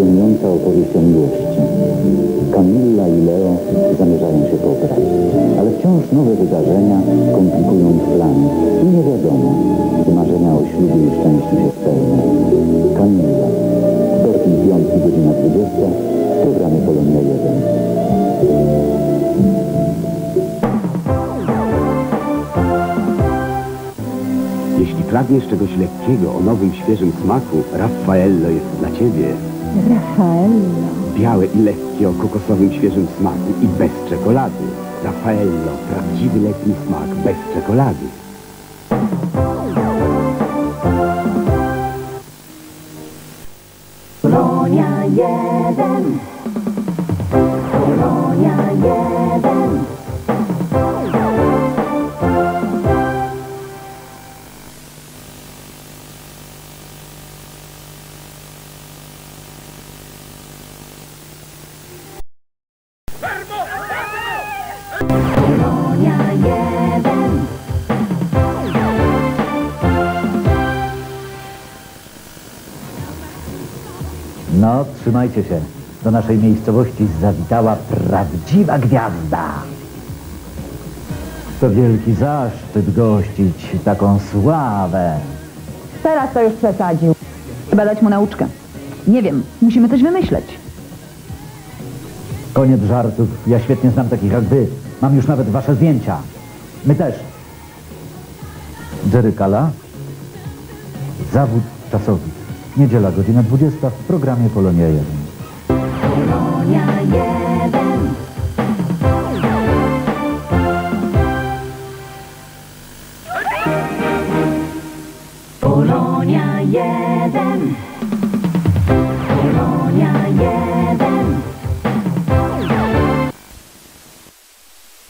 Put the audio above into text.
wzruszająca opowieść o miłości. Kamilla i Leo zamierzają się pobrać, ale wciąż nowe wydarzenia komplikują ich plany i nie wiadomo, czy marzenia o ślubie i szczęściu się spełnią. Kamilla. Czwartki i piątki, godzina 20 w programie Polonia 1. Jeśli pragniesz czegoś lekkiego o nowym, świeżym smaku, Raffaello jest dla Ciebie. Raffaello. Białe i lekkie o kokosowym, świeżym smaku i bez czekolady. Raffaello, prawdziwy letni smak bez czekolady. Polonia 1. No, trzymajcie się. Do naszej miejscowości zawitała prawdziwa gwiazda. To wielki zaszczyt gościć taką sławę. Teraz to już przesadził. Trzeba dać mu nauczkę. Nie wiem, musimy coś wymyśleć. Koniec żartów. Ja świetnie znam takich jak wy. Mam już nawet wasze zdjęcia. My też. Jerry Kala. Zawód czasowy. Niedziela, godzina 20 w programie Polonia 1.